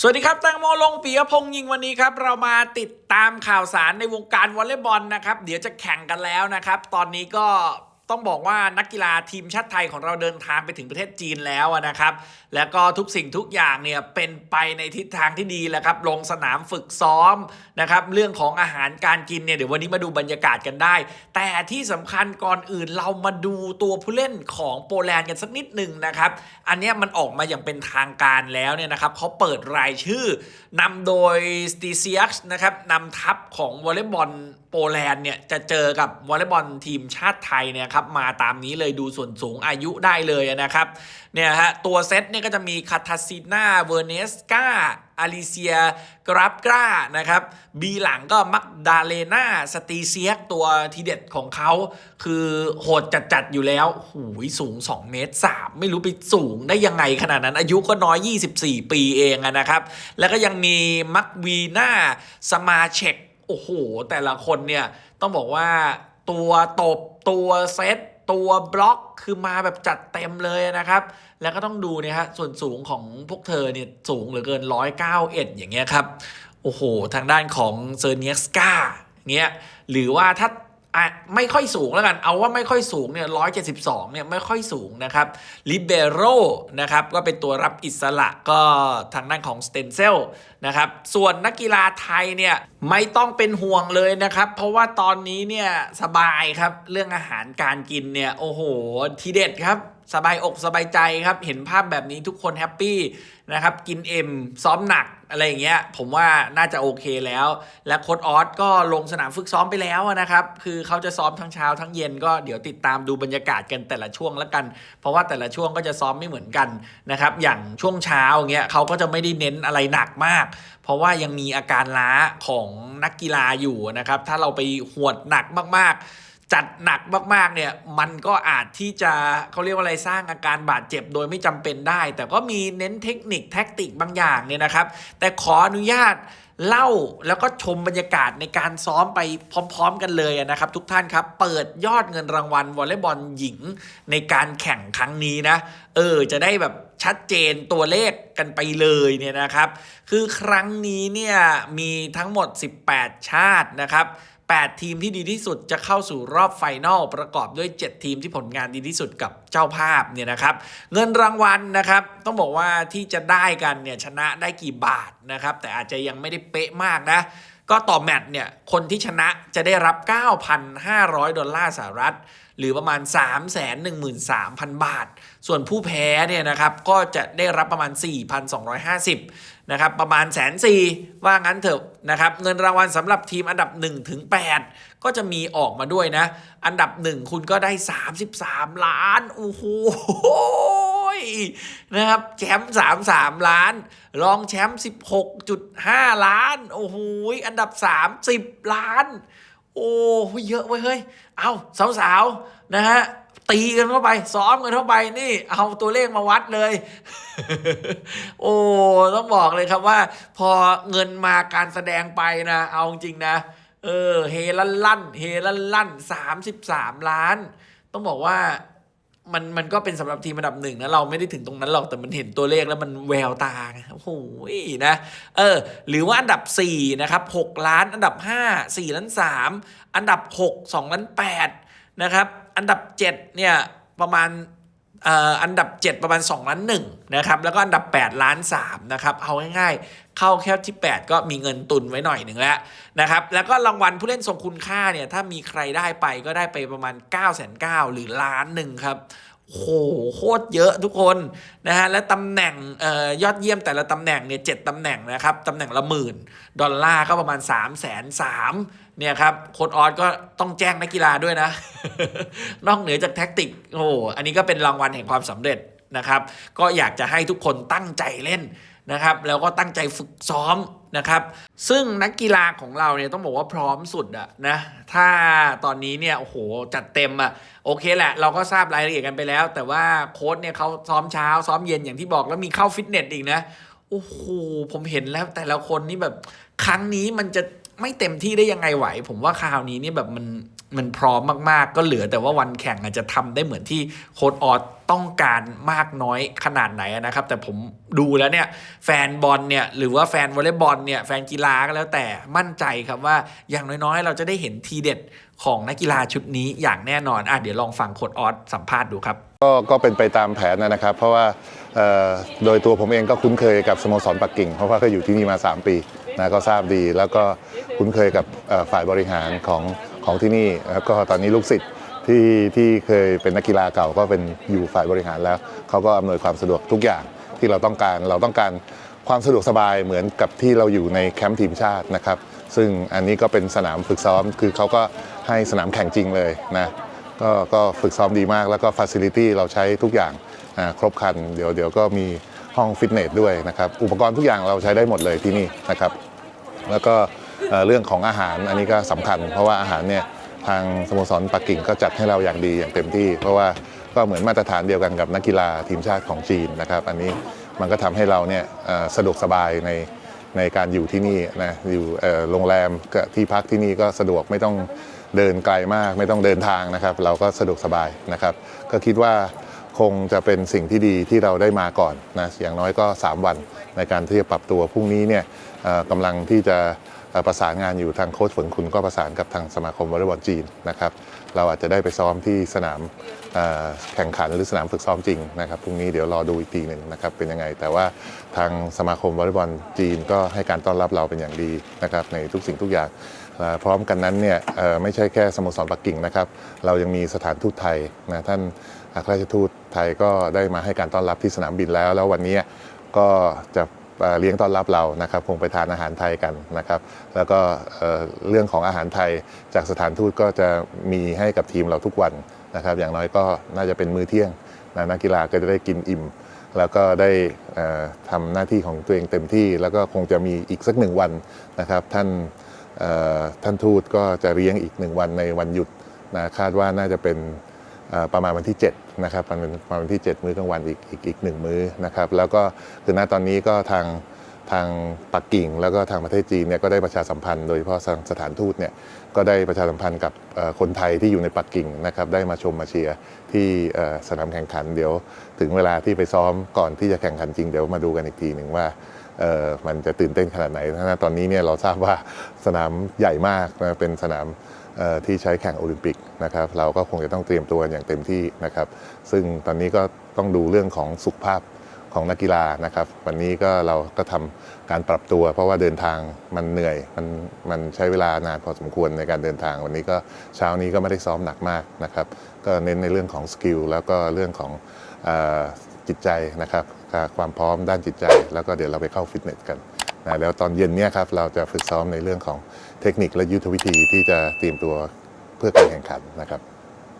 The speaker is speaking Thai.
สวัสดีครับแตงโมลงปียพงษ์ยิงวันนี้ครับ เรามาติดตามข่าวสารในวงการวอลเลย์บอลนะครับ เดี๋ยวจะแข่งกันแล้วนะครับ ตอนนี้ก็ ต้องบอกว่านักกีฬาทีมชาติไทยของเราเดินทางไปถึงประเทศจีนแล้วนะครับ แล้วก็ทุกสิ่งทุกอย่างเนี่ยเป็นไปในทิศทางที่ดีแล้วครับ ลงสนามฝึกซ้อมนะครับ เรื่องของอาหารการกินเนี่ยเดี๋ยววันนี้มาดูบรรยากาศกันได้ แต่ที่สำคัญก่อนอื่นเรามาดูตัวผู้เล่นของโปแลนด์กันสักนิดหนึ่งนะครับ อันนี้มันออกมาอย่างเป็นทางการแล้วเนี่ยนะครับเขาเปิดรายชื่อนำโดยสตีเซียกนะครับนำทัพของวอลเลย์บอลโปแลนด์เนี่ยจะเจอกับวอลเลย์บอลทีมชาติไทยเนี่ยครับมาตามนี้เลยดูส่วนสูงอายุได้เลยนะครับเนี่ยฮะตัวเซตเนี่ยก็จะมีคาทาซิน่าเวอร์เนสกาอาริเซียกราฟกรานะครับบีหลังก็มักดาเลนาสตีเซียกตัวทีเด็ดของเขา คือโหดจัด ๆ อยู่แล้วหูยสูง 2 เมตร 3 ไม่รู้ไปสูงได้ยังไงขนาดนั้น อายุก็น้อย 24 ปีเองนะครับ แล้วก็ยังมีมักวีน่าสมาเชกโอ้โห แต่ละคนเนี่ย ต้องบอกว่า ตัวตบตัวเซตตัวบล็อกคือมาแบบจัดเต็มเลยนะครับ แล้วก็ต้องดูเนี่ยฮะส่วนสูงของพวกเธอเนี่ยสูงเหลือเกิน 191 อย่างเงี้ยครับ โอ้โห ทางด้านของเซอร์เนียสกาเงี้ยหรือว่าถ้า อะไม่ค่อยสูงแล้วกัน เอาว่าไม่ค่อยสูงเนี่ยร้อยเจ็ดสิบสองเนี่ยไม่ค่อยสูงนะครับลิเบโรนะครับก็เป็นตัวรับอิสระก็ทางด้านของสเตนเซลนะครับส่วนนักกีฬาไทยเนี่ยไม่ต้องเป็นห่วงเลยนะครับ เพราะว่าตอนนี้เนี่ยสบายครับเรื่องอาหารการกินเนี่ยโอ้โหทีเด็ดครับ สบายอกสบายใจครับ เห็นภาพแบบนี้ทุกคนแฮปปี้นะครับ กินเอ็มซ้อมหนักอะไรอย่างเงี้ย ผมว่าน่าจะโอเคแล้ว และโค้ดออสก็ลงสนามฝึกซ้อมไปแล้วนะครับ คือเขาจะซ้อมทั้งเช้าทั้งเย็นก็เดี๋ยวติดตามดูบรรยากาศกันแต่ละช่วงแล้วกัน เพราะว่าแต่ละช่วงก็จะซ้อมไม่เหมือนกันนะครับ อย่างช่วงเช้าอย่างเงี้ยเขาก็จะไม่ได้เน้นอะไรหนักมาก เพราะว่ายังมีอาการล้าของนักกีฬาอยู่นะครับ ถ้าเราไปหวดหนักมากๆ จัดหนักมากๆเนี่ยมันก็อาจที่จะเขาเรียกว่าอะไรสร้างอาการบาดเจ็บโดยไม่จำเป็นได้ แต่ก็มีเน้นเทคนิคแท็กติกบางอย่างเนี่ยนะครับ แต่ขออนุญาตเล่าแล้วก็ชมบรรยากาศในการซ้อมไปพร้อม ๆ กันเลยนะครับ ทุกท่านครับ เปิดยอดเงินรางวัลวอลเลย์บอลหญิงในการแข่งครั้งนี้นะ เออ จะได้แบบชัดเจนตัวเลขกันไปเลยเนี่ยนะครับ คือครั้งนี้เนี่ยมีทั้งหมด 18 ชาตินะครับ 8 ทีมที่ดีที่สุดจะเข้าสู่รอบไฟนอลประกอบด้วย 7 ทีมที่ผลงานดีที่สุดกับเจ้าภาพเนี่ยนะครับ เงินรางวัลนะครับ ต้องบอกว่าที่จะได้กันเนี่ยชนะได้กี่บาทนะครับ แต่อาจจะยังไม่ได้เป๊ะมากนะ ก็ต่อแมตช์เนี่ยคนที่ชนะจะได้รับ 9,500 ดอลลาร์สหรัฐ หรือประมาณ 313,000 บาท ส่วนผู้แพ้เนี่ยนะครับก็จะได้รับประมาณ 4,250 นะครับ ประมาณแสนสี่ว่างั้นเถอะนะครับ เงินรางวัลสำหรับทีมอันดับ 1 ถึง 8 ก็จะมีออกมาด้วยนะ อันดับ 1 คุณก็ได้ 33 ล้าน โอ้โห นะครับแชมป์33ล้าน รองแชมป์16.5ล้าน โอ้โหอันดับ30ล้าน โอ้เยอะเว้ยเฮ้ย เอาสาวๆ นะฮะตีกันเข้าไป ซ้อมกันเข้าไปนี่ เอาตัวเลขมาวัดเลย โอ้ต้องบอกเลยครับว่า พอเงินมาการแสดงไปนะ เอาจริงนะ เออ เฮลั่นลั่นเฮลั่นลั่นสามสิบสามล้าน ต้องบอกว่า มันมันก็เป็นสำหรับทีมระดับหนึ่งนะเราไม่ได้ถึงตรงนั้นหรอกแต่มันเห็นตัวเลขแล้วมันแววตาโอ้โหนะเออหรือว่าอันดับ 4 นะครับ 6 ล้าน อันดับ 5 4 ล้าน 3 อันดับ 6 2 ล้าน8นะครับอันดับ 7 เนี่ยประมาณ อันดับ 7 ประมาณ2ล้าน1นะครับแล้วก็อันดับ 8 ล้าน3นะครับเอาง่ายๆ เข้าแค่ที่ 8 ก็มีเงินตุนไว้หน่อยหนึ่งแล้วนะครับแล้วก็รางวัลผู้เล่นทรงคุณค่าเนี่ยถ้ามีใครได้ไปก็ได้ไปประมาณ 9 9 0 0 0หรือล้านหนึ่งครับ โหโคตรเยอะทุกคนนะฮะและตำแหน่งเอ่อยอดเยี่ยมแต่ละตำแหน่งเนี่ยเจ็ดตำแหน่งนะครับตำแหน่งละหมื่น ดอลลาร์ก็ประมาณ3ามแสนสามเนี่ยครับโค้ดออสก็ต้องแจ้งนักกีฬาด้วยนะ นอกเหนือจากแท็กติกโอ้โหอันนี้ก็เป็นรางวัลแห่งความสำเร็จนะครับ ก็อยากจะให้ทุกคนตั้งใจเล่น นะครับแล้วก็ตั้งใจฝึกซ้อมนะครับ ซึ่งนักกีฬาของเราเนี่ยต้องบอกว่าพร้อมสุดอะนะถ้าตอนนี้เนี่ยโอ้โหจัดเต็มอะโอเคแหละ เราก็ทราบรายละเอียดกันไปแล้ว แต่ว่าโค้ชเนี่ยเขาซ้อมเช้าซ้อมเย็นอย่างที่บอกแล้วมีเข้าฟิตเนสอีกนะโอ้โหผมเห็นแล้วแต่ละคนนี่แบบครั้งนี้มันจะไม่เต็มที่ได้ยังไงไหว ผมว่าคราวนี้นี่แบบมัน มันพร้อมมากๆ ก็เหลือแต่ว่าวันแข่งอาจจะทำได้เหมือนที่โค้ดออสต้องการมากน้อยขนาดไหนนะครับ แต่ผมดูแล้วเนี่ยแฟนบอลเนี่ยหรือว่าแฟนวอลเลย์บอลเนี่ยแฟนกีฬาก็แล้วแต่มั่นใจครับว่าอย่างน้อยๆ เราจะได้เห็นทีเด็ดของนักกีฬาชุดนี้อย่างแน่นอนอะเดี๋ยวลองฟังโค้ดออสสัมภาษณ์ดูครับก็ก็เป็นไปตามแผนนะครับ เพราะว่าเอ่อโดยตัวผมเองก็คุ้นเคยกับสโมสรปักกิ่ง เพราะว่าก็อยู่ที่นี่มา 3 ปีนะก็ทราบดี แล้วก็คุ้นเคยกับฝ่ายบริหารของ ของที่นี่แล้วก็ตอนนี้ลูกศิษย์ที่ที่เคยเป็นนักกีฬาเก่าก็เป็นอยู่ฝ่ายบริหารแล้วเขาก็อำนวยความสะดวกทุกอย่างที่เราต้องการเราต้องการความสะดวกสบายเหมือนกับที่เราอยู่ในแคมป์ทีมชาตินะครับ ซึ่งอันนี้ก็เป็นสนามฝึกซ้อม คือเขาก็ให้สนามแข่งจริงเลยนะก็ก็ฝึกซ้อมดีมากแล้วก็ฟ a ซิลิตี้เราใช้ทุกอย่างครบครัน เดี๋ยวเดี๋ยวก็มีห้องฟิตเนสด้วยนะครับ อุปกรณ์ทุกอย่างเราใช้ได้หมดเลยที่นี่นะครับ แล้วก็ เรื่องของอาหารอันนี้ก็สำคัญ เพราะว่าอาหารเนี่ยทางสโมสรปักกิ่งก็จัดให้เราอย่างดีอย่างเต็มที่ เพราะว่าก็เหมือนมาตรฐานเดียวกันกับนักกีฬาทีมชาติของจีนนะครับ อันนี้มันก็ทำให้เราเนี่ยสะดวกสบายในในการอยู่ที่นี่นะอยู่โรงแรมที่พักที่นี่ก็สะดวกไม่ต้องเดินไกลมากไม่ต้องเดินทางนะครับ เราก็สะดวกสบายนะครับ ก็คิดว่าคงจะเป็นสิ่งที่ดีที่เราได้มาก่อนนะอย่างน้อยก็ 3 วันในการที่จะปรับตัวพรุ่งนี้เนี่ยกำลังที่จะ ประสานงานอยู่ทางโค้ชฝนคุณก็ประสานกับทางสมาคมวอลเลย์บอลจีนนะครับเราอาจจะได้ไปซ้อมที่สนามแข่งขันหรือสนามฝึกซ้อมจริงนะครับพรุ่งนี้เดี๋ยวรอดูอีกทีหนึ่งนะครับเป็นยังไง แต่ว่าทางสมาคมวอลเลย์บอลจีนก็ให้การต้อนรับเราเป็นอย่างดีนะครับในทุกสิ่งทุกอย่างพร้อมกันนั้นเนี่ยไม่ใช่แค่สโมสรปักกิ่งนะครับ เรายังมีสถานทูตไทยนะท่านอัครราชทูตไทยก็ได้มาให้การต้อนรับที่สนามบินแล้ว แล้ววันนี้ก็จะ เลี้ยงต้อนรับเรานะครับคงไปทานอาหารไทยกันนะครับ แล้วก็เรื่องของอาหารไทยจากสถานทูตก็จะมีให้กับทีมเราทุกวันนะครับ อย่างน้อยก็น่าจะเป็นมื้อเที่ยงนะนักกีฬาก็จะได้กินอิ่ม แล้วก็ได้เอ่อทำหน้าที่ของตัวเองเต็มที่ แล้วก็คงจะมีอีกสักหนึ่งวันนะครับ ท่านท่านทูตก็จะเลี้ยงอีกหนึ่งวันในวันหยุดนะคาดว่าน่าจะเป็น ประมาณวันที่7นะครับประมาณวันที่ 7 มื้อกลางวันอีกอีกอีกหนึ่งมื้อนะครับแล้วก็คือณตอนนี้ก็ทางทางปักกิ่ง แล้วก็ทางประเทศจีนเนี่ยก็ได้ประชาสัมพันธ์โดยเฉพาะทางสถานทูตเนี่ยก็ได้ประชาสัมพันธ์กับคนไทยที่อยู่ในปักกิ่งนะครับได้มาชมมาเชียร์ที่สนามแข่งขันเดี๋ยว ถึงเวลาที่ไปซ้อมก่อนที่จะแข่งขันจริงเดี๋ยวมาดูกันอีกทีหนึ่งว่ามันจะตื่นเต้นขนาดไหนนะตอนนี้เนี่ยเราทราบว่าสนามใหญ่มากนะเป็นสนาม ที่ใช้แข่งโอลิมปิกนะครับเราก็คงจะต้องเตรียมตัวอย่างเต็มที่นะครับ ซึ่งตอนนี้ก็ต้องดูเรื่องของสุขภาพของนักกีฬานะครับ วันนี้ก็เราก็ทำการปรับตัว เพราะว่าเดินทางมันเหนื่อยมันมันใช้เวลานานพอสมควรในการเดินทาง วันนี้ก็เช้านี้ก็ไม่ได้ซ้อมหนักมากนะครับ ก็เน้นในเรื่องของสกิลแล้วก็เรื่องของอจิตใจนะครับ ความพร้อมด้านจิตใจ แล้วก็เดี๋ยวเราไปเข้าฟิตเนสกัน นะแล้วตอนเย็นเนี่ยครับเราจะฝึกซ้อมในเรื่องของเทคนิคและยุทธวิธีที่จะเตรียมตัวเพื่อการแข่งขันนะครับ